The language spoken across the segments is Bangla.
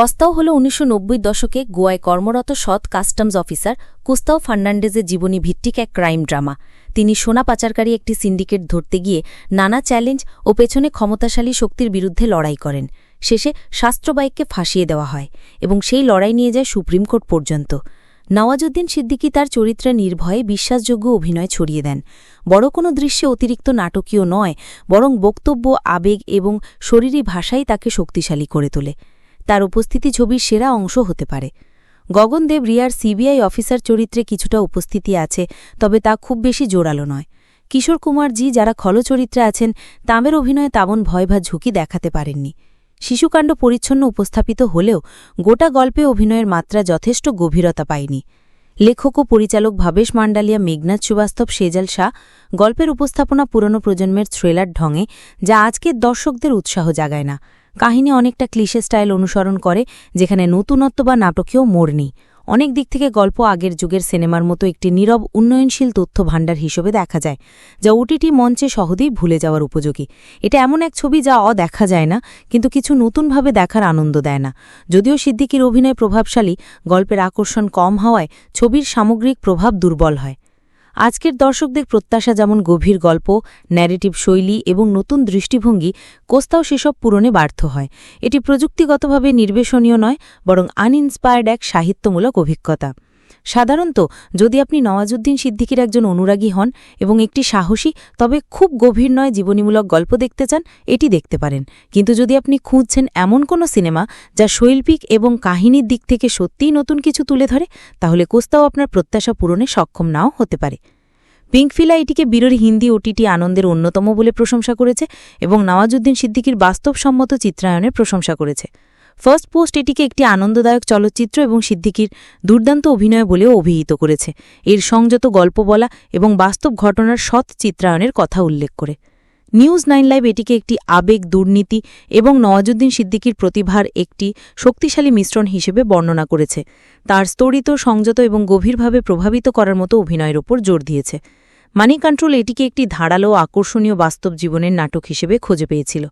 কস্তাও হল উনিশশো নব্বই দশকে গোয়ায় কর্মরত সৎ কাস্টমস অফিসার কুস্তাও ফার্নান্ডেজের জীবনী ভিত্তিক এক ক্রাইম ড্রামা। তিনি সোনা পাচারকারী একটি সিন্ডিকেট ধরতে গিয়ে নানা চ্যালেঞ্জ ও পেছনে ক্ষমতাশালী শক্তির বিরুদ্ধে লড়াই করেন। শেষে শাস্ত্রবাইককে ফাঁসিয়ে দেওয়া হয় এবং সেই লড়াই নিয়ে যায় সুপ্রিম কোর্ট পর্যন্ত। নওয়াজুদ্দিন সিদ্দিকী তার চরিত্রে নির্ভয়ে বিশ্বাসযোগ্য অভিনয় ছড়িয়ে দেন। বড় কোনো দৃশ্যে অতিরিক্ত নাটকীয় নয়, বরং বক্তব্য, আবেগ এবং শরীরী ভাষাই তাকে শক্তিশালী করে তোলে। তার উপস্থিতি ছবির সেরা অংশ হতে পারে। গগনদেব রিয়ার সিবিআই অফিসার চরিত্রে কিছুটা উপস্থিতি আছে, তবে তা খুব বেশি জোরালো নয়। কিশোর কুমার কুমারজি যারা খলচরিত্রে আছেন, তাঁদের অভিনয়ে তেমন ভয় বা ঝুঁকি দেখাতে পারেননি। শিশুকাণ্ড পরিচ্ছন্ন উপস্থাপিত হলেও গোটা গল্পে অভিনয়ের মাত্রা যথেষ্ট গভীরতা পায়নি। লেখক ও পরিচালক ভাবেশ মান্ডালিয়া, মেঘনাথ শ্রীবাস্তব সেজাল শাহ, গল্পের উপস্থাপনা পুরনো প্রজন্মের থ্রিলার ঢঙে, যা আজকের দর্শকদের উৎসাহ জাগায় না। কাহিনী অনেকটা ক্লিশে স্টাইল অনুসরণ করে, যেখানে নতুনত্ব বা নাটকীয় মোড় নেই। অনেক দিক থেকে গল্প আগের যুগের সিনেমার মতো একটি নীরব, উন্নয়নশীল তথ্য ভাণ্ডার হিসেবে দেখা যায়, যা ওটিটি মঞ্চে সহজেই ভুলে যাওয়ার উপযোগী। এটা এমন এক ছবি যা অদেখা যায় না, কিন্তু কিছু নতুনভাবে দেখার আনন্দ দেয় না। যদিও সিদ্দিকির অভিনয় প্রভাবশালী, গল্পের আকর্ষণ কম হওয়ায় ছবির সামগ্রিক প্রভাব দুর্বল হয়। আজকের দর্শকদের প্রত্যাশা যেমন গভীর গল্প ন্যারেটিভ শৈলী এবং নতুন দৃষ্টিভঙ্গি, কোস্তাও সেসব পূরণে ব্যর্থ হয়। এটি প্রযুক্তিগতভাবে নির্বেশনীয় নয়, বরং আনইন্সপায়ার্ড এক সাহিত্যমূলক অভিজ্ঞতা। সাধারণত যদি আপনি নওয়াজুদ্দিন সিদ্দিকির একজন অনুরাগী হন এবং একটি সাহসী, তবে খুব গভীর নয় জীবনীমূলক গল্প দেখতে চান, এটি দেখতে পারেন। কিন্তু যদি আপনি খুঁজছেন এমন কোনো সিনেমা যা শৈল্পিক এবং কাহিনীর দিক থেকে সত্যিই নতুন কিছু তুলে ধরে, তাহলে কোস্তাও আপনার প্রত্যাশা পূরণে সক্ষম নাও হতে পারে। পিঙ্কফিলা এটিকে বিরোধী হিন্দি ওটিটি আনন্দের অন্যতম বলে প্রশংসা করেছে এবং নওয়াজুদ্দিন সিদ্দিকির বাস্তবসম্মত চিত্রায়নের প্রশংসা করেছে। ফার্স্ট পোস্ট এটিকে একটি আনন্দদায়ক চলচ্চিত্র এবং সিদ্দিকির দুর্দান্ত অভিনয় বলেও অভিহিত করেছে। এর সংযত গল্প বলা এবং বাস্তব ঘটনার সৎ চিত্রায়নের কথা উল্লেখ করে। নিউজ নাইন লাইভ এটিকে একটি আবেগ, দুর্নীতি এবং নওয়াজুদ্দিন সিদ্দিকির প্রতিভার একটি শক্তিশালী মিশ্রণ হিসেবে বর্ণনা করেছে। তার স্তরিত সংযত এবং গভীরভাবে প্রভাবিত করার মতো অভিনয়ের ওপর জোর দিয়েছে। মানি কন্ট্রোল এটিকে একটি ধারালো, আকর্ষণীয় বাস্তব জীবনের নাটক হিসেবে খুঁজে পেয়েছিল।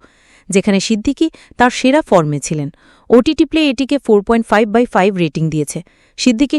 যেখানে সিদ্দিকি তার সেরা ফর্মে ছিলেন। ওটিটি প্লে এটিকে four point five by five rating দিয়েছে। সিদ্দিকি